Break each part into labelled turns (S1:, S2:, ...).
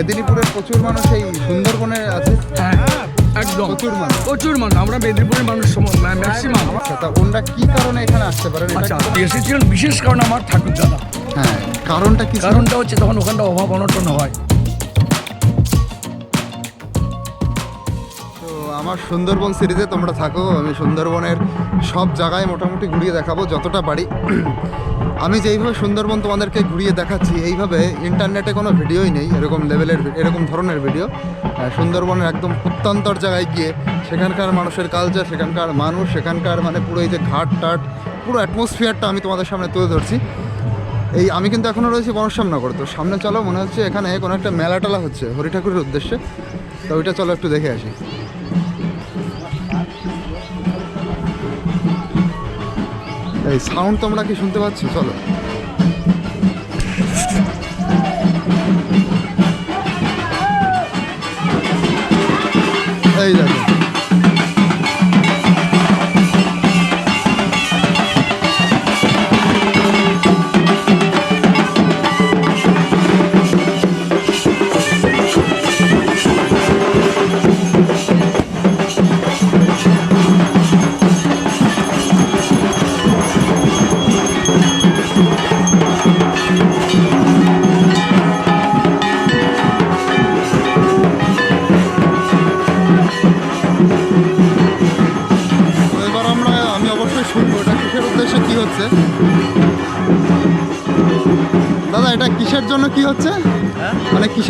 S1: মেদিনীপুরের প্রচুর মানুষ এই সুন্দরবনে আছে।
S2: হ্যাঁ একদম।
S1: প্রচুর মানুষ।
S2: প্রচুর মানুষ। আমরা মেদিনীপুরের মানুষ ম্যাক্সিমাম
S1: আচ্ছা তা ওনারা কি কারণে এখানে আসতে পারেন
S2: আচ্ছা এসেছিলেন বিশেষ কারণ আমার ঠাকুর দাদা।
S1: হ্যাঁ কারণটা কি
S2: কারণটা হচ্ছে তখন ওখানটা অভাব অনটন হয়।
S1: তো আমার সুন্দরবন সিরিজে তোমরা থাকো আমি সুন্দরবনের সব জায়গায় মোটামুটি ঘুরিয়ে দেখাবো যতটা পারি। আমি যেইভাবে সুন্দরবন তোমাদেরকে ঘুরিয়ে দেখাচ্ছি, এইভাবে ইন্টারনেটে কোনো ভিডিওই নেই, এরকম লেভেলের এরকম ধরনের ভিডিও সুন্দরবনের একদম প্রত্যন্তর জায়গায় গিয়ে সেখানকার মানুষের কালচার সেখানকার মানুষ, সেখানকার মানে পুরো এই যে ঘাট টাট, পুরো অ্যাটমসফিয়ারটা আমি তোমাদের সামনে তুলে ধরছি। এই, আমি কিন্তু এখনও রয়েছি বনশ্যামনগর, তো সামনে চলো, মনে হচ্ছে এখানে কোনো একটা মেলা টেলা হচ্ছে হরি ঠাকুরের উদ্দেশ্যে। তো ওইটা চলো একটু দেখে আসি। এই সাউন্ড তোমরা কি শুনতে পাচ্ছ? চলো।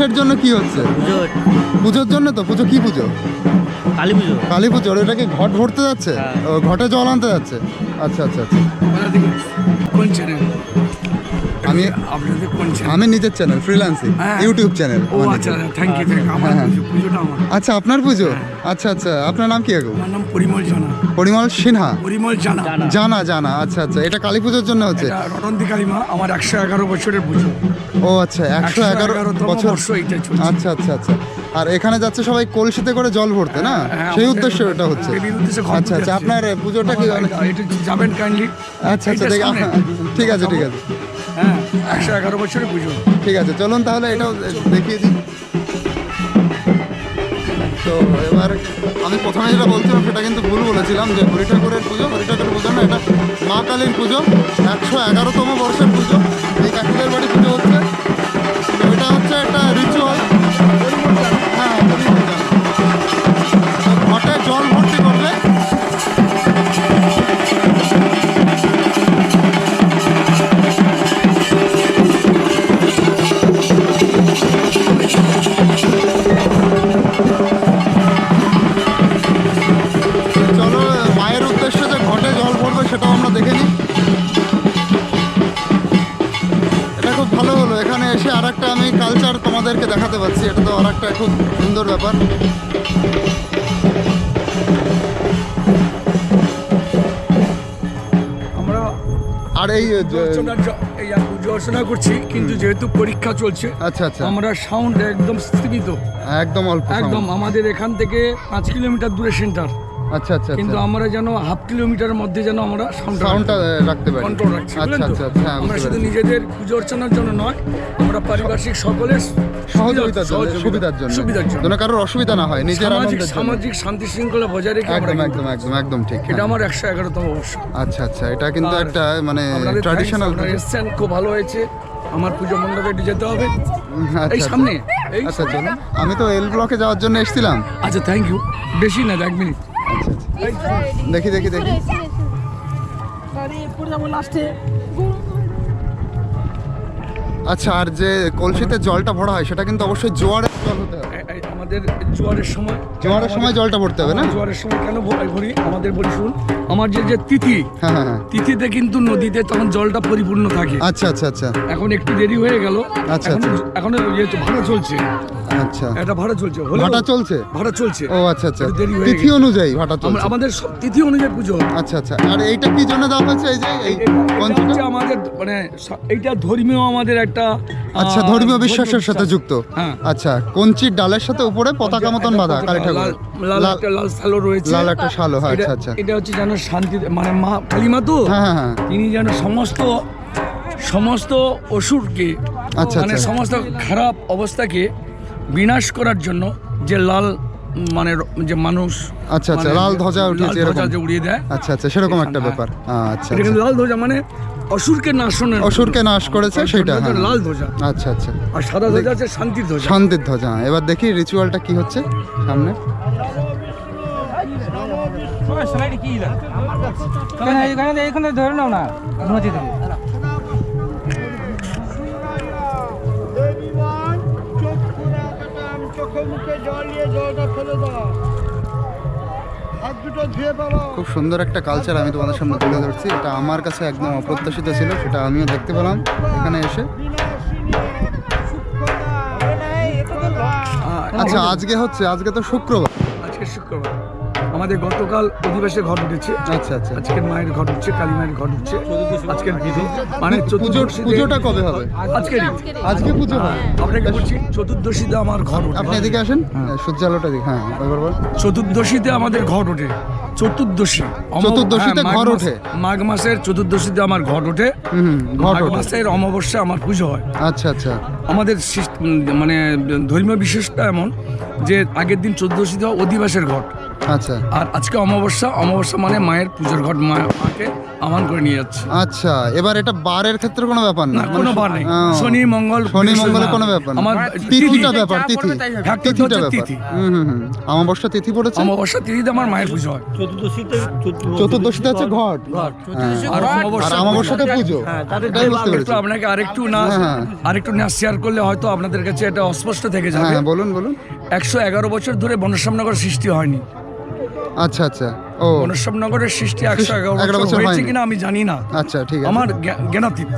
S1: কিসের জন্য কি হচ্ছে?
S3: পুজো
S1: পুজোর জন্য তো? পুজো কি পুজো?
S3: কালী পুজো।
S1: কালী এটা কি ঘট ভরতে যাচ্ছে?
S3: হ্যাঁ।
S1: ও, ঘটে জল আনতে যাচ্ছে? আচ্ছা আচ্ছা আচ্ছা।
S2: কোন চ্যানেল
S1: আমি
S2: আপনাদের কোন
S1: আমি নিজের চ্যানেল ফ্রিল্যান্সিং
S2: হ্যাঁ।
S1: ইউটিউব চ্যানেল
S2: ও আচ্ছা থ্যাংক ইউ থ্যাংক আমার
S1: হ্যাঁ।
S2: পুজোটা আমার।
S1: আচ্ছা আপনার পুজো? আচ্ছা আচ্ছা আপনার নাম কি
S2: আমার নাম পরিমল জানা।
S1: পরিমল সিনহা।
S2: পরিমল জানা।
S3: জানা।
S1: জানা আচ্ছা আচ্ছা। এটা কালী পুজোর জন্য হচ্ছে?
S2: রটন্তি কালিমা আমার একশো এগারো বছরের পুজো।
S1: ও আচ্ছা একশো এগারো বছর। আচ্ছা আচ্ছা আচ্ছা। আর এখানে যাচ্ছে সবাই কলসিতে করে জল ভরতে না?
S2: হ্যাঁ,
S1: সেই
S2: আমাদের-
S1: উদ্দেশ্যে এটা হচ্ছে। আচ্ছা আচ্ছা আপনার পুজোটা কি
S2: যাবেন কাইন্ডলি
S1: আচ্ছা আচ্ছা ঠিক আছে ঠিক আছে।
S2: হ্যাঁ একশো এগারো বছরের পুজো।
S1: ঠিক আছে, চলুন তাহলে এটাও দেখিয়ে দিই। তো এবার আমি প্রথমে যেটা বলছিলাম, সেটা কিন্তু ভুল বলেছিলাম, যে হরি ঠাকুরের পুজো হরি ঠাকুরের পুজো না, এটা মা কালীর পুজো, একশো এগারোতম বর্ষের পুজো। এই কাকুদের বাড়ি পুজো হচ্ছে। একটা খুব সুন্দর ব্যাপার।
S2: আমরা
S1: আর এই
S2: অর্চনা করছি কিন্তু যেহেতু পরীক্ষা চলছে
S1: আচ্ছা আচ্ছা।
S2: আমরা সাউন্ড একদম স্থিমিত।
S1: একদম অল্প
S2: একদম আমাদের এখান থেকে পাঁচ কিলোমিটার দূরে সেন্টার
S1: আচ্ছা আচ্ছা
S2: কিন্তু
S1: আচ্ছা।
S2: আমরা যেন হাফ কিলোমিটারের মধ্যে যেন আমরা
S1: সাউন্ডটা রাখতে পারি।
S2: কন্ট্রোল রাখছি
S1: আচ্ছা আচ্ছা আচ্ছা হ্যাঁ,
S2: আমরা শুধু নিজেদের পুজো অর্চনার জন্য নয় আমরা পারিপার্শ্বিক সকলের
S1: সহযোগিতার জন্য সুবিধার জন্য।
S2: সুবিধার জন্য।
S1: কারোর অসুবিধা না হয় নিজের
S2: সামাজিক সামাজিক শান্তি শৃঙ্খলা বজায় রেখে
S1: একদম একদম একদম একদম ঠিক
S2: এটা। আমার একশো এগারোতম বর্ষ
S1: আচ্ছা আচ্ছা এটা কিন্তু একটা মানে
S2: আপনাদের
S1: ট্র্যাডিশনাল
S2: এসছেন খুব ভালো হয়েছে। আমার পুজো মণ্ডপে যেতে হবে। এই সামনে এই
S1: আচ্ছা আমি তো এল ব্লকে যাওয়ার জন্য এসেছিলাম।
S2: আচ্ছা থ্যাংক ইউ বেশি না এক মিনিট
S1: আচ্ছা আচ্ছা। দেখি দেখি দেখি। আচ্ছা আর যে কলসিতে জলটা ভরা হয় সেটা কিন্তু অবশ্যই জোয়ারের জল হতে হবে।
S2: আমাদের জোয়ারের সময়
S1: জোয়ারের সময় জলটা ভরতে হবে না?
S2: জোয়ারের সময় কেন ভরি আমাদের বলি শুন আমার যে যে তিথি
S1: হ্যাঁ হ্যাঁ হ্যাঁ।
S2: তিথিতে কিন্তু নদীতে তখন জলটা পরিপূর্ণ থাকে।
S1: আচ্ছা আচ্ছা আচ্ছা।
S2: এখন একটু দেরি হয়ে গেল।
S1: আচ্ছা,
S2: এখন
S1: আচ্ছা।
S2: ভাড়া চলছে।
S1: আচ্ছা।
S2: এটা ভাড়া চলছে হলেও-
S1: চলছে?
S2: ভাড়া চলছে।
S1: ও আচ্ছা আচ্ছা।
S2: একটু দেরি হয়ে
S1: তিথি অনুযায়ী ভাটা চলছে।
S2: আমাদের সব তিথি অনুযায়ী পুজো
S1: আচ্ছা আচ্ছা। আর এইটা কি জন্য দেওয়া হয়েছে? এই যে এই
S2: এটা- এটা
S1: পঞ্চটা?
S2: আমাদের মানে এইটা ধর্মীয় আমাদের একটা
S1: আচ্ছা ধর্মীয় বিশ্বাসের সাথে যুক্ত। আচ্ছা কঞ্চির ডালের সাথে উপরে পতাকা মতন বাঁধা কালী ঠাকুর
S2: লাল- লাল একটা রয়েছে।
S1: লাল শালো হ্যাঁ আচ্ছা আচ্ছা।
S2: এটা হচ্ছে যেন শান্তি মানে মা কালিমা তো
S1: হ্যাঁ হ্যাঁ হ্যাঁ
S2: তিনি যেন সমস্ত সমস্ত অসুরকে
S1: আচ্ছা,
S2: মানে
S1: আচ্ছা।
S2: সমস্ত খারাপ অবস্থাকে বিনাশ করার জন্য যে লাল মানে যে মানুষ
S1: আচ্ছা, আচ্ছা,
S2: মানে
S1: লাল ধ্বজা উঠিয়েছে এরকম।
S2: যে উড়িয়ে দেয়
S1: আচ্ছা আচ্ছা সেরকম একটা। ব্যাপার আচ্ছা
S2: এটা
S1: আচ্ছা।
S2: লাল ধ্বজা মানে অসুরকে নাশনের
S1: অসুরকে নাশ করেছে সেটা হ্যাঁ।
S2: লাল ধ্বজা
S1: আচ্ছা আচ্ছা
S2: আর সাদা ধ্বজা আছে শান্তির ধ্বজা
S1: শান্তির ধ্বজা। এবার দেখি রিচুয়ালটা কি হচ্ছে সামনে
S3: এখানে ধরে নাও না নদী থেকে
S1: খুব সুন্দর একটা কালচার আমি তোমাদের সামনে তুলে ধরছি। এটা আমার কাছে একদম অপ্রত্যাশিত ছিল সেটা আমিও দেখতে পেলাম। এখানে এসে। আচ্ছা আজকে হচ্ছে আজকে তো শুক্রবার।
S2: আমাদের গতকাল অধিবাসে ঘট উঠেছে।
S1: আচ্ছা আচ্ছা।
S2: আজকের মায়ের ঘট উঠছে কালী মায়ের ঘট উঠছে। আজকের বিধি মানে
S1: পুজো পুজোটা কবে হবে?
S2: আজকে
S1: আজকে পুজো হবে?
S2: আপনাকে বলছি চতুর্দশীতে আমার ঘট ওঠে।
S1: আপনি এদিকে আসেন? সূর্যালোটা দিক। হ্যাঁ
S2: চতুর্দশীতে আমাদের ঘট ওঠে। চতুর্দশী।
S1: চতুর্দশীতে
S2: হ্যাঁ, মাঘ
S1: ওঠে?
S2: মাঘ মাসের চতুর্দশীতে আমার ঘট ওঠে। মাঘ মাসের অমাবস্যা আমার পুজো হয়।
S1: আচ্ছা আচ্ছা।
S2: আমাদের মানে ধর্মীয় বিশেষটা এমন যে আগের দিন চতুর্দশীতে হয় অধিবাসের ঘট।
S1: আচ্ছা।
S2: আর আজকে অমাবস্যা অমাবস্যা মানে মায়ের পুজোর ঘট মা মাকে আমান করে নিয়ে যাচ্ছে।
S1: আচ্ছা এবার এটা বারের ক্ষেত্রে কোনো ব্যাপার না
S2: না কোনো বার নেই। শনি মঙ্গল
S1: শনি মঙ্গলে কোনো ব্যাপার না।
S2: আমার
S1: তিথিটা ব্যাপার তিথি তিথিটা ব্যাপার। হুম হুম অমাবস্যা তিথি পড়েছে?
S2: অমাবস্যা তিথিতে আমার মায়ের পুজো হয়।
S1: চতুর্দশীতে হচ্ছে ঘট। হ্যাঁ।
S2: আর
S1: আর
S2: অমাবস্যা
S1: অমাবস্যাতে পুজো। এটাই বুঝতে
S2: একটু
S1: পেরেছি।
S2: আপনাকে আরেকটু না
S1: হ্যাঁ, হ্যাঁ।
S2: আরেকটু না শেয়ার করলে হয়তো আপনাদের কাছে এটা অস্পষ্ট থেকে যাবে।
S1: হ্যাঁ বলুন বলুন।
S2: একশো এগারো বছর ধরে বনশ্যামনগর সৃষ্টি হয়নি।
S1: আচ্ছা আচ্ছা। ও।
S2: বনশ্যামনগরের সৃষ্টি একশো এগারো বছর হয়েছে কিনা আমি জানি না।
S1: আচ্ছা ঠিক আছে।
S2: আমার জ্ঞানাতীত।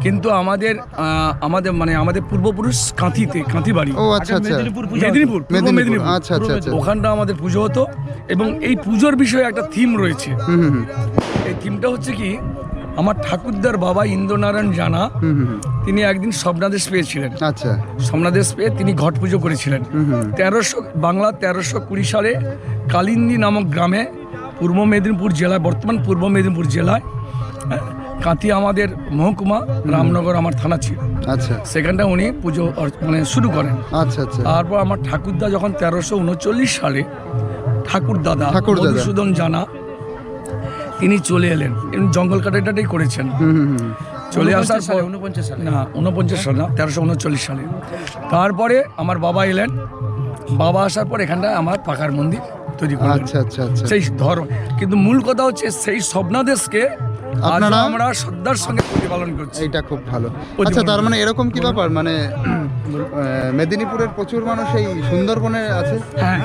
S2: কিন্তু আমাদের আহ, আমাদের মানে আমাদের পূর্বপুরুষ কাঁথিতে কাঁথি বাড়ি।
S1: ও আচ্ছা আচ্ছা।
S2: মেদিনীপুর পূর্ব
S1: মেদিনীপুর, আচ্ছা, আচ্ছা, আচ্ছা।
S2: ওখানটা আমাদের পুজো হতো। এবং এই পুজোর বিষয়ে একটা থিম রয়েছে।
S1: হুম হুম হুম,
S2: এই থিমটা হচ্ছে কি আমার ঠাকুরদার বাবা ইন্দ্রনারায়ণ জানা তিনি একদিন স্বপ্নাদেশ পেয়েছিলেন।
S1: আচ্ছা।
S2: স্বপ্নাদেশ পেয়ে তিনি ঘট পুজো করেছিলেন। তেরোশো বাংলা তেরোশো কুড়ি সালে কালিন্দী নামক গ্রামে পূর্ব মেদিনীপুর জেলায় বর্তমান পূর্ব মেদিনীপুর জেলায় হ্যাঁ, কাঁথি আমাদের মহকুমা রামনগর আমার থানা ছিল।
S1: আচ্ছা।
S2: সেখানটা উনি পুজো মানে শুরু করেন।
S1: আচ্ছা আচ্ছা।
S2: তারপর আমার ঠাকুরদা যখন তেরোশো উনচল্লিশ সালে ঠাকুর দাদা। মধুসূদন জানা তিনি চলে এলেন। জঙ্গল কাটাটাই করেছেন।
S1: হুম হুম হুম।
S2: চলে আসার পর উনপঞ্চাশ সালে। না উনপঞ্চাশ সাল না তেরোশো উনচল্লিশ সালে। তারপরে আমার বাবা এলেন। বাবা আসার পর এখানটা আমার পাকার মন্দির তৈরি করা
S1: আচ্ছা আচ্ছা আচ্ছা।
S2: সেই ধর কিন্তু মূল কথা হচ্ছে সেই স্বপ্নাদেশকে
S1: আপনারা-
S2: আমরা শ্রদ্ধার সঙ্গে প্রতিপালন করছি।
S1: এইটা খুব ভালো। আচ্ছা তার মানে এরকম কি ব্যাপার? মানে মেদিনীপুরের প্রচুর মানুষ এই সুন্দরবনে আছে?
S2: হ্যাঁ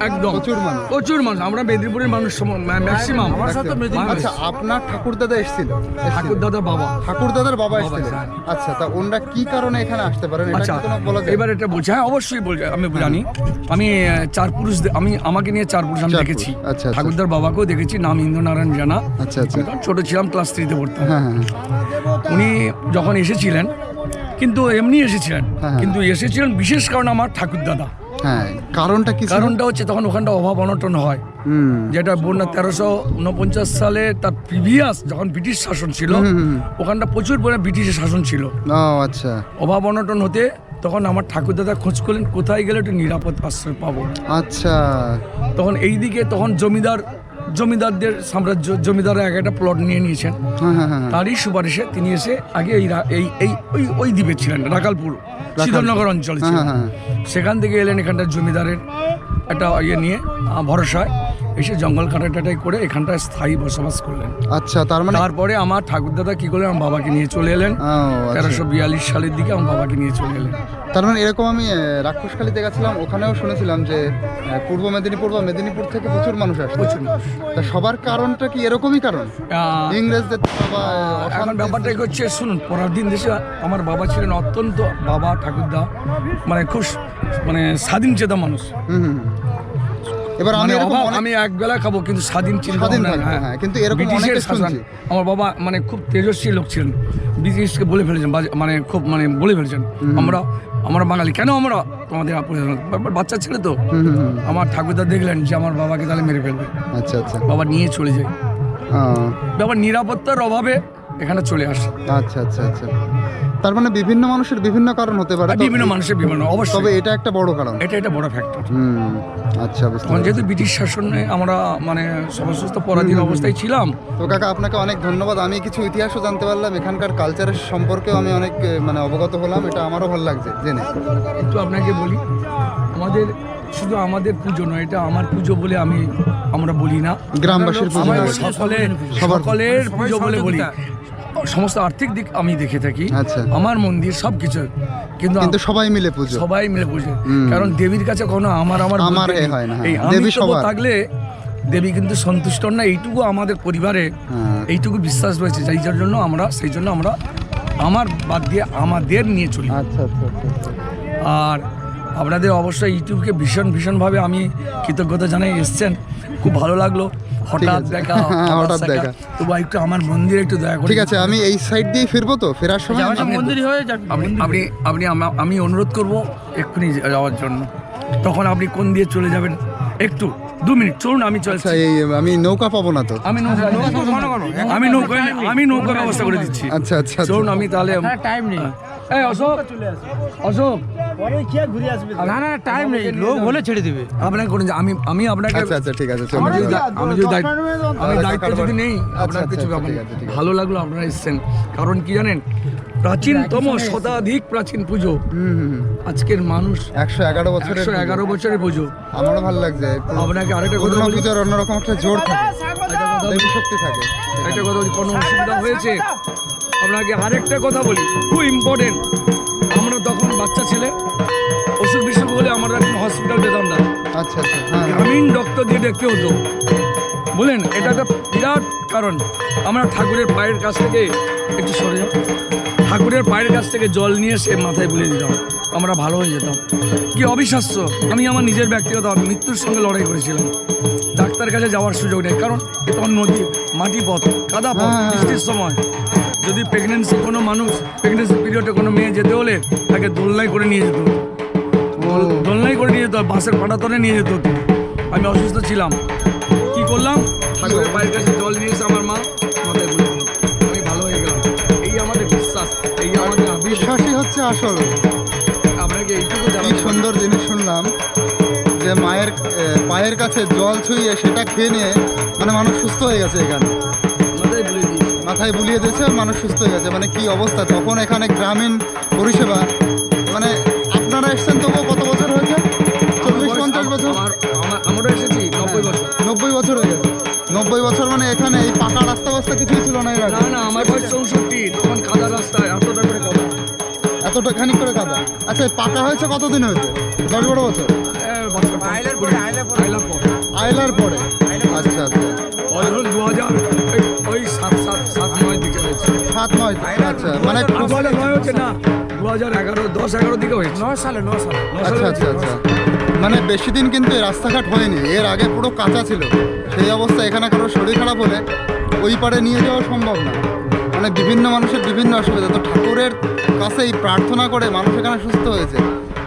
S2: একদম।
S1: প্রচুর মানুষ।
S2: প্রচুর মানুষ। আমরা মেদিনীপুরের মানুষ ম্যাক্সিমাম
S1: আচ্ছা আপনার ঠাকুর দাদা এসেছিল।
S2: ঠাকুর দাদা বাবা।
S1: ঠাকুর দাদার বাবা এসেছিলেন
S2: হ্যাঁ।
S1: আচ্ছা তা ওনরা কি কারণে এখানে আসতে পারেন? এটা
S2: আচ্ছা
S1: কি বলা যায়।
S2: এবার এটা বলছি। হ্যাঁ অবশ্যই বলছি। আমি জানি। আমি চার পুরুষ আমি আমাকে নিয়ে চার পুরুষ আমি দেখেছি।
S1: আচ্ছা, আচ্ছা।
S2: ঠাকুরদার বাবাকেও দেখেছি। নাম ইন্দ্রনারায়ণ জানা।
S1: আচ্ছা আচ্ছা।
S2: ছোট ছিলাম ক্লাস থ্রিতে পড়তাম।
S1: হ্যাঁ হ্যাঁ
S2: উনি যখন এসেছিলেন কিন্তু এমনি এসেছিলেন
S1: হ্যাঁ।
S2: কিন্তু এসেছিলেন বিশেষ কারণ আমার ঠাকুর দাদা
S1: হ্যাঁ কারণটা কি
S2: কারণটা হচ্ছে তখন ওখানটা অভাব অনটন হয়। যেটা বন্যা তেরোশো উনপঞ্চাশ সালে তার প্রিভিয়াস যখন ব্রিটিশ শাসন ছিল ওখানটা প্রচুর পরিমাণে ব্রিটিশের শাসন ছিল।
S1: আচ্ছা।
S2: অভাব অনটন হতে তখন আমার ঠাকুর দাদা খোঁজ করলেন কোথায় গেলে একটু নিরাপদ আশ্রয় পাবো।
S1: আচ্ছা।
S2: তখন এই দিকে তখন জমিদার জমিদারদের সাম্রাজ্য জমিদাররা এক একটা প্লট নিয়ে নিয়েছেন।
S1: হ্যাঁ হ্যাঁ হ্যাঁ।
S2: তারই সুপারিশে তিনি এসে আগে এই এই এই ওই ওই দ্বীপে ছিলেন রাকালপুর শীতলনগর অঞ্চলে ছিলেন। সেখান থেকে এলেন এখানটা জমিদারের একটা ইয়ে নিয়ে ভরসায়। এসে জঙ্গল কাটাটাটাই করে এখানটায় স্থায়ী বসবাস করলেন।
S1: আচ্ছা তার মানে
S2: তারপরে আমার ঠাকুরদাদা কি করলেন? আমার বাবাকে নিয়ে চলে এলেন।
S1: আচ্ছা।
S2: তেরোশো বিয়াল্লিশ সালের দিকে আমার বাবাকে নিয়ে চলে এলেন।
S1: তার মানে এরকম আমি রাক্ষসখালিতে গেছিলাম ওখানেও শুনেছিলাম যে পূর্ব মেদিনীপুর বা মেদিনীপুর থেকে প্রচুর মানুষ আসে।
S2: প্রচুর মানুষ।
S1: তা সবার কারণটা কি এরকমই কারণ? ইংরেজদের
S2: এখন ব্যাপারটা হচ্ছে শুনুন পরের দিন দেশে আমার বাবা ছিলেন অত্যন্ত বাবা ঠাকুরদা মানে খুব মানে স্বাধীন চেতা মানুষ
S1: হুম। এবার আমি
S2: মানে আমি এক বেলা খাব কিন্তু স্বাধীন
S1: স্বাধীন হ্যাঁ, কিন্তু এরকম অনেকে। শুনছি।
S2: আমার বাবা মানে খুব তেজস্বী লোক ছিলেন। ব্রিটিশকে বলে ফেলেছেন মানে খুব মানে বলে ফেলেছেন আমরা আমরা বাঙালি কেন আমরা তোমাদের বাচ্চা ছেলে তো। আমার ঠাকুরদা দেখলেন যে আমার বাবাকে তাহলে মেরে ফেলবে।
S1: আচ্ছা আচ্ছা।
S2: বাবা নিয়ে চলে যায়। ব্যাপার নিরাপত্তার অভাবে এখানে চলে আসে।
S1: আচ্ছা আচ্ছা আচ্ছা। তার মানে বিভিন্ন মানুষের বিভিন্ন কারণ হতে পারে
S2: বিভিন্ন মানুষের বিভিন্ন অবশ্যই।
S1: তবে এটা একটা বড় কারণ।
S2: এটা একটা বড় ফ্যাক্টর
S1: হুম আচ্ছা বুঝতে
S2: যেহেতু ব্রিটিশ শাসনে আমরা মানে সমস্ত পরাধীন অবস্থায় ছিলাম।
S1: তো কাকা আপনাকে অনেক ধন্যবাদ। আমি কিছু ইতিহাসও জানতে পারলাম। এখানকার কালচারের সম্পর্কেও আমি অনেক মানে অবগত হলাম। এটা আমারও ভালো লাগছে জেনে।
S2: একটু আপনাকে বলি আমাদের শুধু আমাদের পুজো নয় এটা আমার পুজো বলে আমি আমরা বলি না।
S1: গ্রামবাসীর পুজো
S2: সকলের
S1: সবার-
S2: সকলের পুজো বলে বলি। সমস্ত আর্থিক দিক আমি দেখে থাকি
S1: আচ্ছা।
S2: আমার মন্দির সব কিছু কিন্তু
S1: কিন্তু সবাই মিলে পুজো
S2: সবাই মিলে পুজো কারণ দেবীর কাছে কোনো আমার আমার
S1: আমার। হয় না,
S2: এই
S1: হ্যাঁ। দেবী সবার।
S2: থাকলে দেবী কিন্তু সন্তুষ্ট না এইটুকু আমাদের পরিবারে
S1: হ্যাঁ।
S2: এইটুকু বিশ্বাস রয়েছে যাই যার জন্য আমরা সেই জন্য আমরা আমার বাদ দিয়ে আমাদের নিয়ে চলি
S1: আচ্ছা আচ্ছা।
S2: আর আপনাদের অবশ্যই ইউটিউবকে ভীষণ ভীষণভাবে আমি কৃতজ্ঞতা জানাই এসছেন খুব ভালো লাগল হঠাৎ দেখা
S1: হ্যাঁ, হঠাৎ
S2: দেখা।
S1: তো
S2: ভাই একটু আমার মন্দিরে একটু দয়া করে
S1: ঠিক আছে আমি এই সাইড দিয়ে ফিরবো তো ফেরার সময়
S3: আমার
S1: আমি-
S3: মন্দির হয়ে যাবে
S2: আপনি আপনি আপনি আমি অনুরোধ করব এক্ষুনি যাওয়ার জন্য। তখন আপনি কোন দিয়ে চলে যাবেন? একটু। দু মিনিট চলুন আমি চলছি।
S1: আচ্ছা এই আমি নৌকা পাবো না তো।
S2: আমি নৌকা আমি নৌকা আমি নৌকার ব্যবস্থা করে দিচ্ছি।
S1: আচ্ছা আচ্ছা আচ্ছা।
S2: চলুন আমি তাহলে
S3: টাইম নেই।
S2: এই অশোক অশোক।
S3: না না টাইম নেই। লোক হলে ছেড়ে দিবে।
S2: আপনাকে করে আমি আমি আপনাকে
S1: আচ্ছা আচ্ছা ঠিক আছে
S2: আমি যদি আমি যদি দায়িত্ব আমি
S1: আচ্ছা,
S2: দায়িত্ব যদি নেই
S1: আচ্ছা,
S2: আপনার
S1: আচ্ছা,
S2: কিছু
S1: আচ্ছা।
S2: ভালো লাগল আপনারা এসেছেন। কারণ কি জানেন? প্রাচীনতম শতাধিক প্রাচীন পুজো।
S1: হুম হুম হুম।
S2: আজকের মানুষ
S1: একশো এগারো বছর
S2: একশো এগারো বছরের পুজো।
S1: আমারও ভালো লাগছে।
S2: আপনাকে আরেকটা কথা বলি।
S1: পুজোর অন্যরকম একটা জোর থাকে।
S2: একটা কথা বলি,
S1: শক্তি থাকে।
S2: একটা কথা বলি কোনো অসুবিধা হয়েছে? আপনাকে আরেকটা কথা বলি খুব ইম্পর্টেন্ট আমরা তখন বাচ্চা ছেলে অসুখ বিসুখ হলে আমরা এখন হসপিটাল যেতাম না।
S1: আচ্ছা আচ্ছা হ্যাঁ।
S2: গ্রামীণ ডক্টর দিয়ে দেখতে হতো। বলেন এটা একটা বিরাট কারণ। আমরা ঠাকুরের পায়ের কাছ থেকে একটু সরে যাও। ঠাকুরের পায়ের কাছ থেকে জল নিয়ে সে মাথায় বুলিয়ে দিতাম আমরা ভালো হয়ে যেতাম। কি অবিশ্বাস্য আমি আমার নিজের ব্যক্তিগত মৃত্যুর সঙ্গে লড়াই করেছিলাম। ডাক্তার কাছে যাওয়ার সুযোগ নেই কারণ এ তখন নদী মাটি পথ কাদা পথ
S1: হ্যাঁ।
S2: বৃষ্টির সময়। যদি প্রেগনেন্সি কোনো মানুষ প্রেগনেন্সি পিরিয়ডে কোনো মেয়ে যেতে হলে তাকে দোলনায় করে নিয়ে যেত। হতো। দোল- দোলনায় করে নিয়ে যেত বাসের পাটাতনে নিয়ে যেত। আমি অসুস্থ ছিলাম। কি করলাম? ঠাকুরের পায়ের কাছে জল নিয়ে এসে আমার মা মাথায়
S1: হচ্ছে আসল।
S2: আপনাকে এইটুকু
S1: কি সুন্দর জিনিস শুনলাম যে মায়ের পায়ের কাছে জল ছুঁয়ে সেটা খেয়ে নিয়ে মানে মানুষ সুস্থ হয়ে গেছে এখানে।
S2: মাথায় বলে দিই
S1: মাথায় বুলিয়ে দিয়েছে মানুষ সুস্থ হয়ে গেছে। মানে কি অবস্থা? তখন এখানে গ্রামীণ পরিষেবা মানে আপনারা এসছেন তবুও কত বছর হয়েছে? চল্লিশ পঞ্চাশ বছর?
S2: আমার এসেছি নব্বই বছর।
S1: নব্বই বছর হয়ে গেছে। নব্বই বছর মানে এখানে এই পাকা রাস্তা বাস্তা কিছুই ছিল না এর আগে।
S2: না না আমার বয়স চৌষট্টি তখন কাদা রাস্তায়। এতটা
S1: খানিক করে কাদা আচ্ছা পাকা হয়েছে কতদিন হয়েছে? দশ বারো বছর?
S2: আইলার পর আইলার পর।
S1: আইলার পরে। আচ্ছা আচ্ছা।
S2: ওই ধরুন দু হাজার ওই সাত সাত সাত নয় দিকে হয়েছে।
S1: সাত নয় আচ্ছা মানে
S2: নয় হচ্ছে না দু হাজার এগারো দশ এগারো দিকে হয়েছে।
S3: নয় সালে নয় সালে।
S1: আচ্ছা আচ্ছা আচ্ছা। মানে বেশি দিন কিন্তু রাস্তাঘাট হয়নি। এর আগে পুরো কাঁচা ছিল। সেই অবস্থা এখানে কারও শরীর খারাপ হলে ওই পারে নিয়ে যাওয়া সম্ভব না। মানে বিভিন্ন মানুষের বিভিন্ন অসুবিধা। তো ঠাকুরের কাছেই প্রার্থনা করে মানুষ এখানে সুস্থ হয়েছে।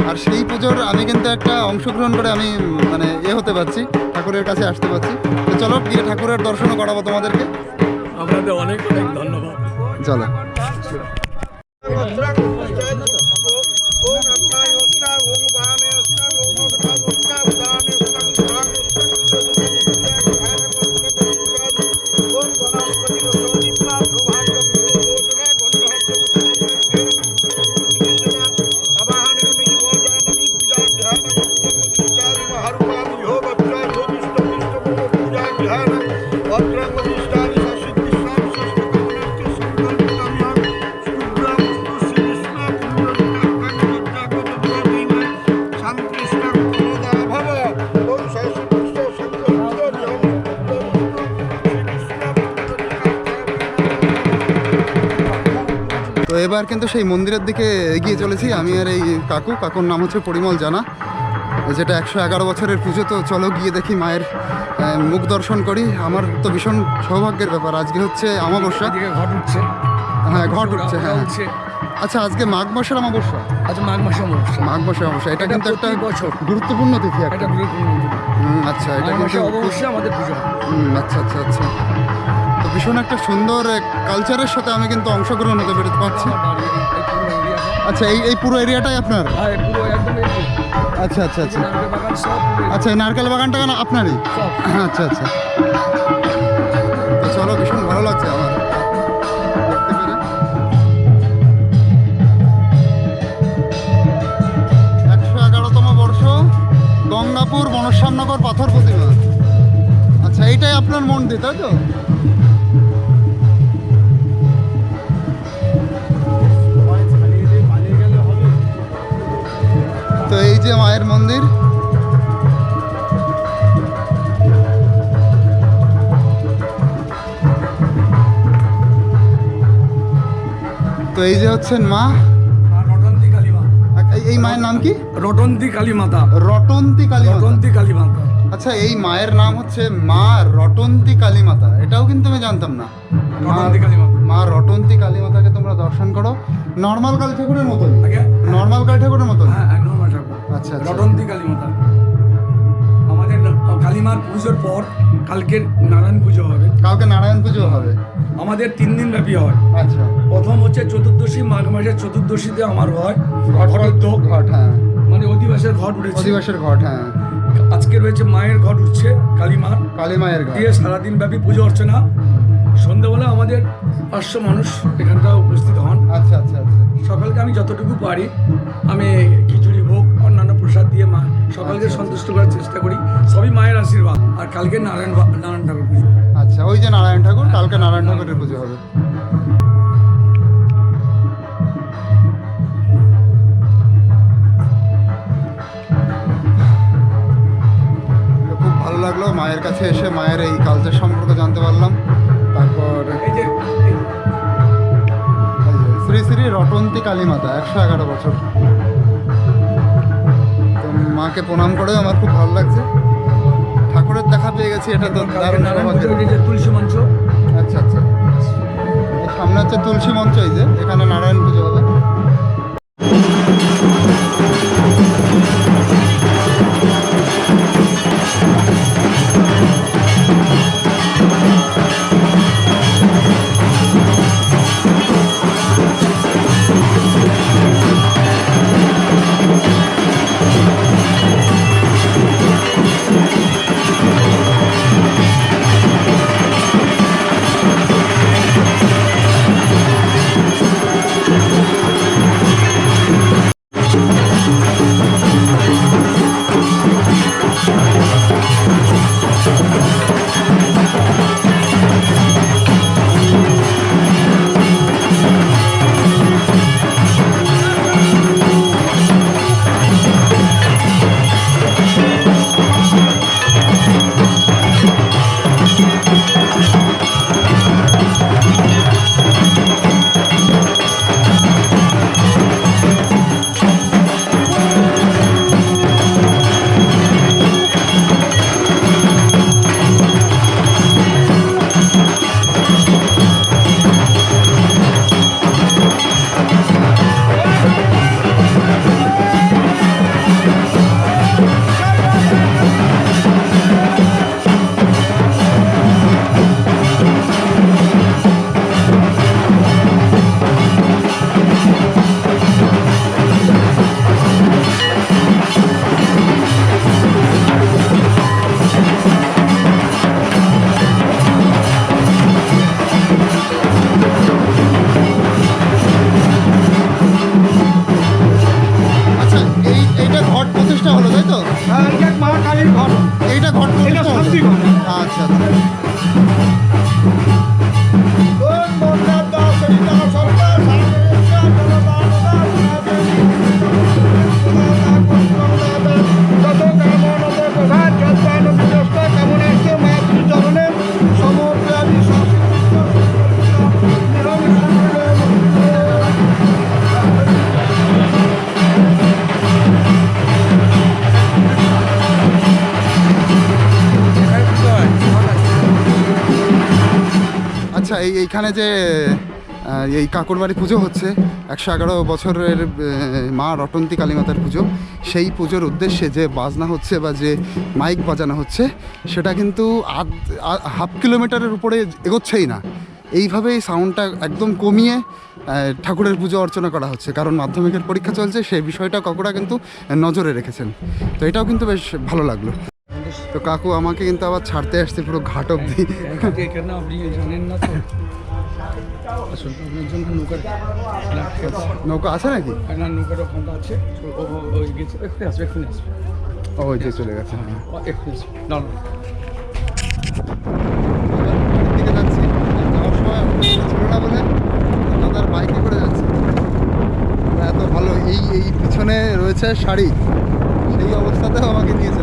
S1: আর সেই পুজোর আমি কিন্তু একটা অংশগ্রহণ করে আমি মানে এ হতে পারছি ঠাকুরের কাছে আসতে পারছি। তো চলো গিয়ে ঠাকুরের দর্শনও করাবো তোমাদেরকে।
S2: আপনাদের অনেক অনেক ধন্যবাদ।
S1: চলো। তো এবার কিন্তু সেই মন্দিরের দিকে এগিয়ে চলেছি। আমি আর এই কাকু, কাকুর নাম হচ্ছে পরিমল জানা। যেটা একশো এগারো বছরের পুজো, তো চলো গিয়ে দেখি মায়ের মুখ দর্শন করি আমার তো ভীষণ সৌভাগ্যের ব্যাপার। আজকে হচ্ছে অমাবস্যা।
S2: ঘট উঠছে।
S1: হ্যাঁ ঘট উঠছে হ্যাঁ। আচ্ছা আজকে মাঘ মাসের অমাবস্যা?
S2: আচ্ছা মাঘ মাসে অমাবস্যা।
S1: মাঘ মাসের অমাবস্যা এটা কিন্তু একটা
S2: বছর।
S1: গুরুত্বপূর্ণ তিথি একটা। আচ্ছা এটা কিন্তু
S2: অবশ্যই আমাদের পুজো।
S1: হুম, আচ্ছা আচ্ছা আচ্ছা। তো ভীষণ একটা সুন্দর কালচারের সাথে আমি কিন্তু অংশগ্রহণ হতে পেরে পারছি। আচ্ছা এই এই পুরো এরিয়াটাই আপনার?
S2: হ্যাঁ
S1: আচ্ছা আচ্ছা আচ্ছা। আচ্ছা নারকেল বাগানটা কেন আপনারই? আচ্ছা আচ্ছা। চলো ভীষণ ভালো লাগছে আমার। একশো এগারোতম বর্ষ গঙ্গাপুর মনস্যামনগর পাথর প্রতিমা। আচ্ছা এইটাই আপনার মন্দির তাই তো? তো এই যে মায়ের মন্দির। তো এই যে হচ্ছেন মা।
S2: রটন্তি
S1: এই- এই মায়ের নাম কি?
S2: রটন্তি কালী মাতা
S1: রটন্তী কালী।
S2: রটন্তি কালী মাতা
S1: আচ্ছা এই মায়ের নাম হচ্ছে মা রটন্তী কালী মাতা এটাও কিন্তু আমি জানতাম না। মা-
S2: কালী
S1: রটন্তী কালী মাতাকে তোমরা দর্শন করো। নর্মাল কালী ঠাকুরের মতন। নর্মাল কালী ঠাকুরের মতন?
S2: হ্যাঁ
S1: আচ্ছা আচ্ছা।
S2: রটন্তি কালী মাতা। আমাদের কালীমার পুজোর পর কালকে নারায়ণ পুজো হবে।
S1: কালকে নারায়ণ পুজো হবে।
S2: আমাদের তিন দিন ব্যাপী হয়।
S1: আচ্ছা।
S2: প্রথম হচ্ছে চতুর্দশী মাঘ মাসের চতুর্দশীতে আমার হয়। ঘটোদ্যোগ
S1: ঘট হ্যাঁ।
S2: মানে অধিবাসের ঘট উঠেছে।
S1: অধিবাসের ঘট হ্যাঁ।
S2: আজকে রয়েছে মায়ের ঘট উঠছে কালীমার।
S1: কালী মায়ের ঘট।
S2: দিয়ে সারাদিন ব্যাপী পুজো অর্চনা। সন্ধ্যাবেলা আমাদের পাঁচশো মানুষ এখানটা উপস্থিত হন।
S1: আচ্ছা আচ্ছা আচ্ছা।
S2: সকালকে আমি যতটুকু পারি আমি খিচুড়ি ভোগ অন্যান্য প্রসাদ দিয়ে মা সকলকে
S1: আচ্ছা,
S2: সন্তুষ্ট করার চেষ্টা করি। সবই মায়ের আশীর্বাদ আর কালকে নারায়ণ নারায়ণ ঠাকুর পুজো।
S1: আচ্ছা ওই যে নারায়ণ ঠাকুর কালকে নারায়ণ ঠাকুরের পুজো হবে। খুব ভালো লাগল মায়ের কাছে এসে মায়ের এই কালচার সম্পর্কে জানতে পারলাম। তারপর শ্রী শ্রী রটন্তী কালী মাতা একশো এগারো বছর। তো মাকে প্রণাম করেও আমার খুব ভালো লাগছে। ঠাকুরের দেখা পেয়ে গেছি এটা তো দারুণ
S2: তুলসী মঞ্চ।
S1: আচ্ছা আচ্ছা। সামনে হচ্ছে তুলসী মঞ্চ এই যে এখানে নারায়ণ পুজো হবে। এইখানে যে এই কাকুরবাড়ি পুজো হচ্ছে, একশো এগারো বছরের মা রটন্তী কালীমাতার পুজো, সেই পুজোর উদ্দেশ্যে যে বাজনা হচ্ছে বা যে মাইক বাজানো হচ্ছে, সেটা কিন্তু আধ হাফ কিলোমিটারের উপরে এগোচ্ছেই না। এইভাবেই সাউন্ডটা একদম কমিয়ে ঠাকুরের পুজো অর্চনা করা হচ্ছে। কারণ মাধ্যমিকের পরীক্ষা চলছে, সেই বিষয়টা কাকুরা কিন্তু নজরে রেখেছেন। তো এটাও কিন্তু বেশ ভালো লাগল। তো কাকু আমাকে কিন্তু আবার ছাড়তে আসছে পুরো ঘাট অব্দি
S2: আপনি জানেন না তো?
S1: নৌকা আছে নাকি?
S2: নৌকার ওখানটা আছে। ও- আসবে এক্ষুনি আসবে।
S1: যে চলে গেছে হ্যাঁ।
S2: ও, এক্ষুনি আসবে। না
S1: বাইকে করে যাচ্ছি। এত ভালো এই এই পিছনে রয়েছে শাড়ি সেই অবস্থাতেও আমাকে নিয়েছে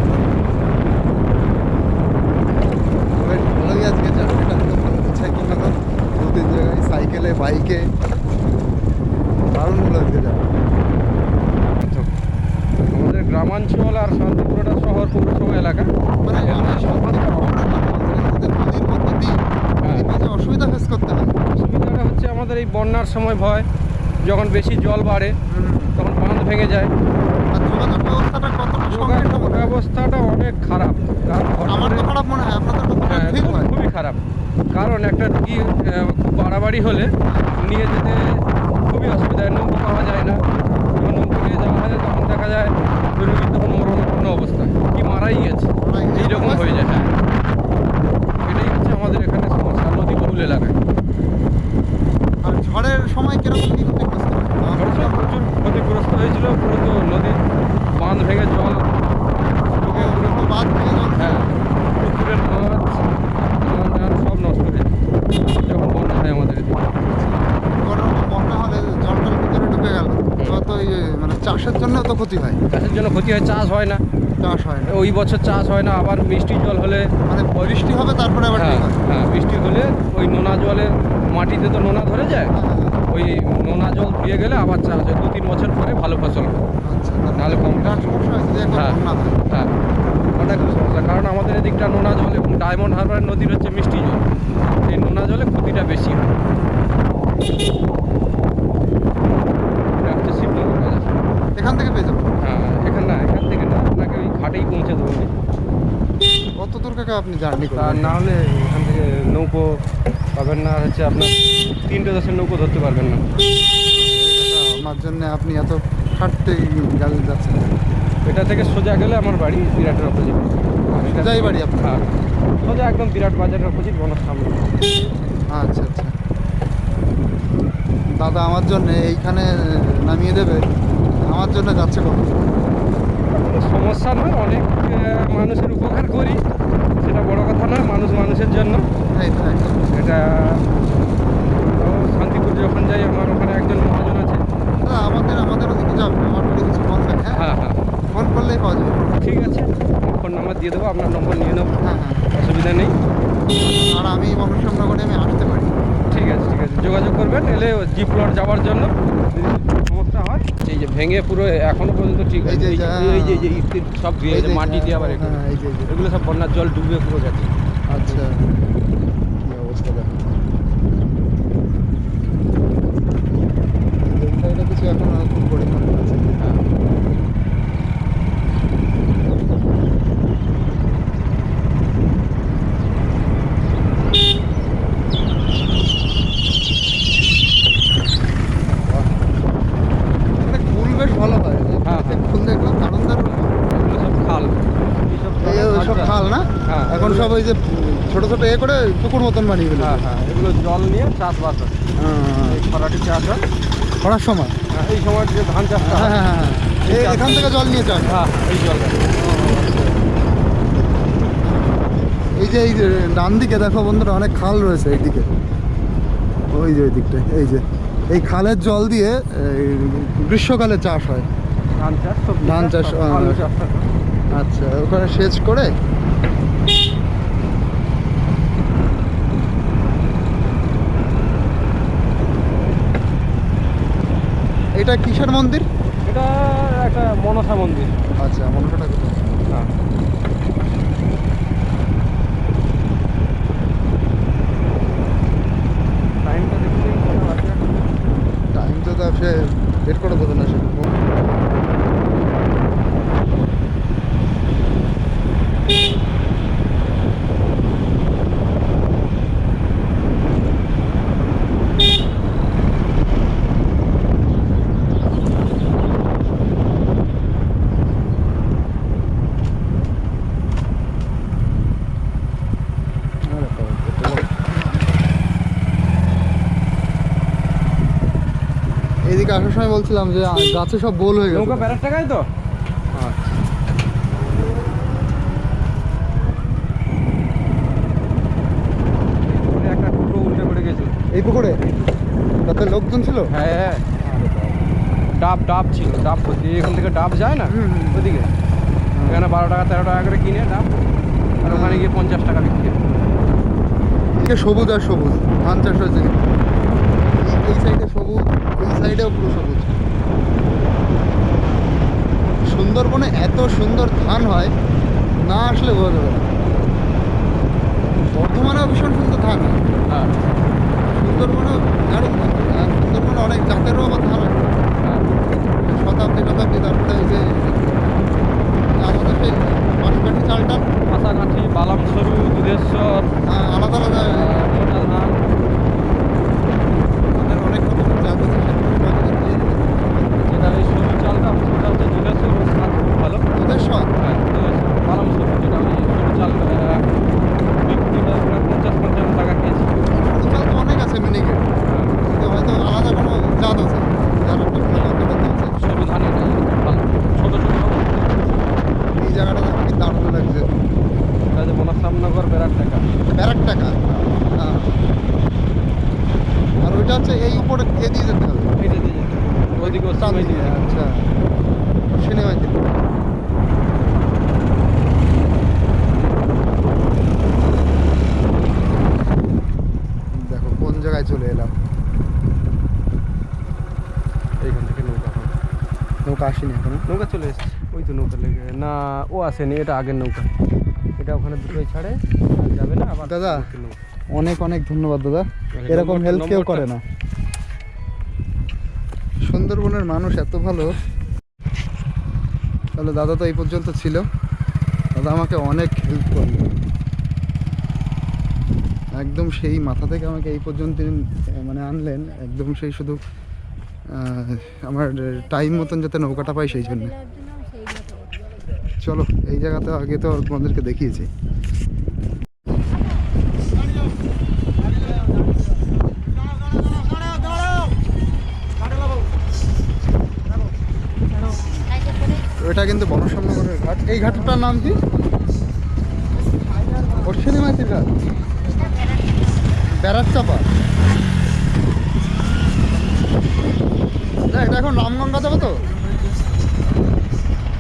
S1: বেশ ভালোই আজকে জার্নিটা হলো ভালো হিচাকি হলো দু তিন জায়গায় সাইকেলে বাইকে দারুণ হলো আজকে যাওয়া
S3: আমাদের গ্রামাঞ্চল আর শান্তিপুরটা শহর পৌরসভা এলাকা
S1: মানে আমি সরকারি নদীর মধ্যে দিই এই মাঝে অসুবিধা ফেস করতে হয়
S3: সুবিধাটা হচ্ছে আমাদের সময় ভয় যখন বেশি জল বাড়ে তখন বাঁধ ভেঙে যায়।
S1: আর যোগাযোগ ব্যবস্থাটা
S3: অনেক খারাপ।
S1: হয়
S3: খুবই খারাপ। কারণ একটা আহ, খুব বাড়াবাড়ি হলে নিয়ে যেতে খুবই অসুবিধা হয়। নৌকো পাওয়া যায় না। যখন নৌকো নিয়ে যাওয়া হয় তখন দেখা যায় রুগী তখন মরণাপন্ন অবস্থা কি মারাই গেছে। এইরকম হয়ে যায় হ্যাঁ। এটাই হচ্ছে আমাদের এখানে সমস্যা নদী বহুল এলাকায়
S1: ঝড়ের সময় কীরকম কি ক্ষতিগ্রস্ত হয়?
S3: ঝড়ের সময় প্রচুর ক্ষতিগ্রস্ত হয়েছিল পুরো তো নদীর বাঁধ ভেঙে জল পুরো
S1: বাঁধ ভেঙে জল
S3: হ্যাঁ পুকুরের মাছ সব নষ্ট হয়ে যখন বন্যা হয় আমাদের এদিকে।
S1: বন্যা হলে জলটার ভিতরে ঢুকে গেল। তো মানে চাষের জন্য তো ক্ষতি হয়।
S3: চাষের জন্য ক্ষতি হয় চাষ হয় না।
S1: চাষ হয় না।
S3: ওই বছর চাষ হয় না আবার মিষ্টি জল হলে
S1: মানে বৃষ্টি হবে তারপরে আবার
S3: হ্যাঁ
S1: হ্যাঁ।
S3: বৃষ্টি হলে ওই নোনা জলে মাটিতে তো নোনা ধরে যায়
S1: হ্যাঁ, হ্যাঁ,
S3: ওই নোনা জল ধুয়ে গেলে আবার চাষ হয় দু তিন বছর পরে ভালো ফসল হয়।
S1: আচ্ছা তাহলে
S3: নাহলে কম হ্যাঁ
S1: হ্যাঁ
S3: ওটা খুব সমস্যা। কারণ আমাদের এদিকটা নোনা জল এবং ডায়মন্ড হারবার নদীর হচ্ছে মিষ্টি জল। এই নোনা জলে ক্ষতিটা বেশি হয়।
S1: এখান থেকে পেয়ে যাব।
S3: হ্যাঁ এখান না এখান থেকে না আপনাকে ওই ঘাটেই পৌঁছে দেবো।
S1: কত দূর কাকা আপনি জার্নি
S3: আর
S1: করবেন
S3: না হলে এখান থেকে নৌকো পাবেন না আর হচ্ছে আপনার তিনটে দশের নৌকো ধরতে পারবেন না।
S1: আমার জন্য আপনি এত খাটতে গেল যাচ্ছেন।
S3: এটা থেকে সোজা গেলে আমার বাড়ি বিরাটের অপোজিট
S1: সোজাই বাড়ি আপনার?
S3: হ্যাঁ সোজা একদম বিরাট বাজারের অপোজিট বনার সামনে
S1: আচ্ছা আচ্ছা। দাদা আমার জন্য এইখানে নামিয়ে দেবে। আমার জন্য যাচ্ছে কত
S3: সমস্যা নয় অনেক মানুষের উপকার করি সেটা বড় কথা নয় মানুষ মানুষের জন্য। এটা শান্তিপুর যখন যাই আমার ওখানে একজন মহাজন আছে।
S1: আমাদের আমাদের ওদিকে যাবে আমার কিছু বলবেন হ্যাঁ?
S3: হ্যাঁ হ্যাঁ।
S1: ফোন করলেই পাওয়া যাবে।
S3: ঠিক আছে ফোন নাম্বার দিয়ে দেবো আপনার নম্বর নিয়ে নেব
S1: হ্যাঁ হ্যাঁ।
S3: অসুবিধা নেই।
S1: আর আমি মনুষ্যনগরে আমি আসতে পারি।
S3: ঠিক আছে ঠিক আছে যোগাযোগ করবেন এলে জি প্লট যাওয়ার জন্য। হয় এই যে ভেঙে পুরো এখনও পর্যন্ত ঠিক
S1: যে
S3: এই যে এই যে এই সব মাটি দিয়ে আবার
S1: হ্যাঁ,
S3: এগুলো সব বন্যার জল ডুবে পুরো গেছে
S1: আচ্ছা কি অবস্থা দেখো এটা কিছু এখন খুব পরিমাণে আছে
S3: হ্যাঁ
S1: এখানে ফুল বেশ ভালো হয়
S3: হ্যাঁ, হ্যাঁ।
S1: ফুল দেখলাম দারুণ দারুণ
S3: এগুলো সব খাল এইসব
S1: এই ওই সব খাল না
S3: হ্যাঁ,
S1: এখন সব ওই যে ছোট ছোট এ করে পুকুর মতন বানিয়ে ফেলে
S3: হ্যাঁ হ্যাঁ এগুলো জল নিয়ে চাষবাস হয়। এই খরাটি চাষ হয়।
S1: করার সময়?
S3: হ্যাঁ, এই সময় যে ধান চাষটা
S1: হ্যাঁ।
S3: হয়
S1: হ্যাঁ হ্যাঁ এই এখান থেকে জল নিয়ে চান
S3: হ্যাঁ এই জলটা
S1: এই যে এই ডান দিকে দেখো বন্ধুরা অনেক খাল রয়েছে এইদিকে। ওই যে ওই দিকটায় এই যে। এই খালের জল দিয়ে গ্রীষ্মকালে চাষ হয়।
S3: ধান চাষ
S1: ধান চাষ,
S3: চাষ
S1: আচ্ছা ওখানে সেচ করে এটা কিসের মন্দির?
S3: এটা একটা মনসা মন্দির।
S1: আচ্ছা মনসা ঠাকুর
S3: হ্যাঁ। টাইমটা তো
S1: সে বের করে দেবে না সে এইদিকে আসার সময় বলছিলাম যে গাছে সব গোল হয়ে গেছে।
S3: নৌকা বেড়ার টাকায় তো?
S1: এই পুকুরে? তাতে লোকজন ছিল?
S3: হ্যাঁ হ্যাঁ ডাব ডাব ছিল ডাব ভর্তি এখান থেকে ডাব যায় না?
S1: হুম, হুম।
S3: ওদিকে। এখানে বারো টাকা তেরো টাকা করে কিনে ডাব। আর ওখানে গিয়ে পঞ্চাশ টাকা বিক্রি হয়।
S1: এদিকে সবুজ আর সবুজ ধান চাষ হয়েছে। এই- এই সাইডে সবুজ এই সাইডেও পুরো সবুজ। সুন্দরবনে এত সুন্দর ধান হয় না আসলে বোঝা যাবে না। বর্ধমানেও ভীষণ সুন্দর ধান হয়।
S3: হ্যাঁ।
S1: ধান হয়। সুন্দরবনে অনেক জাতেরও আবার ধান হয়।
S3: হ্যাঁ।
S1: শতাব্দী শতাব্দী তারপরে এই যে আমাদের সেই বাঁশকাঠি চালটা।
S3: কাঁচাকাঠি বালাম সরু দুধেশ্বর।
S1: আহ, আলাদা আলাদা
S3: মোটা ধান
S1: আমাদের অনেক রকমের জাত আছে সেগুলো আমাদের দিয়ে দিবে।
S3: যেটা এই সরু চালটা সেটা হচ্ছে দুধেশ্বর ওর স্বাদ খুব ভালো
S1: দুধেশ্বর
S3: হ্যাঁ দুধেশ্বর বালাম সরু যেটা ওই সরু চাল আহ, বিক্রি হয় প্রায় পঞ্চাশ পঞ্চান্ন টাকা কেজি
S1: সরু চাল তো অনেক আছে মিনিকেট কিন্তু হয়তো আলাদা কোনো জাত আছে যার একটা ভালো জাত আছে
S3: সরু ধান এটা খুব ভালো ছোটো ছোটো
S1: এই জায়গাটা দেখো কি দারুণ লাগছে
S3: এটা যে মনস্কামনগর বেড়ার টাকা
S1: ব্যারাক টাকা হ্যাঁ। আর ওইটা হচ্ছে এই উপরে এ দিয়ে যেতে হবে
S3: এইটা দিয়ে যেতে হবে। ওইদিকে ওর
S1: টান
S3: সময়
S1: দিয়ে
S3: দিয়ে
S1: আচ্ছা সিনেমায় দিল দেখো কোন জায়গায় চলে এলাম
S3: এইখান থেকে নৌকা হয়
S1: নৌকা আসেনি এখনও
S3: নৌকা চলে এসেছে। ওই তো নৌকা লেগে। না ও আসেনি এটা আগের নৌকা। এটা ওখানে দুটোই ছাড়ে আর যাবে না আবার
S1: দাদা। অনেক অনেক ধন্যবাদ দাদা। এরকম হেল্প কেউ করে না। সুন্দরবনের মানুষ এত ভালো। তাহলে দাদা তো এই পর্যন্ত ছিল। দাদা আমাকে অনেক হেল্প করল। একদম সেই মাথা থেকে আমাকে এই পর্যন্ত মানে আনলেন। একদম সেই শুধু আমার টাইম মতন যাতে নৌকাটা পাই সেই জন্য। চলো, এই জায়গাতে আগে তো তোমাদেরকে দেখিয়েছি। এটা কিন্তু বনসামনগরের ঘাট। এই ঘাটটার নাম কি? অশ্বিনী মাইতির ঘাট। চাপা না এটা এখন রামগঙ্গা যাবে তো?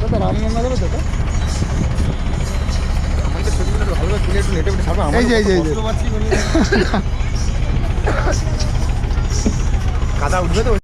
S1: দাদা রামগঙ্গা যাবে তো এই যে এই যে।
S4: কাদা উঠবে তো?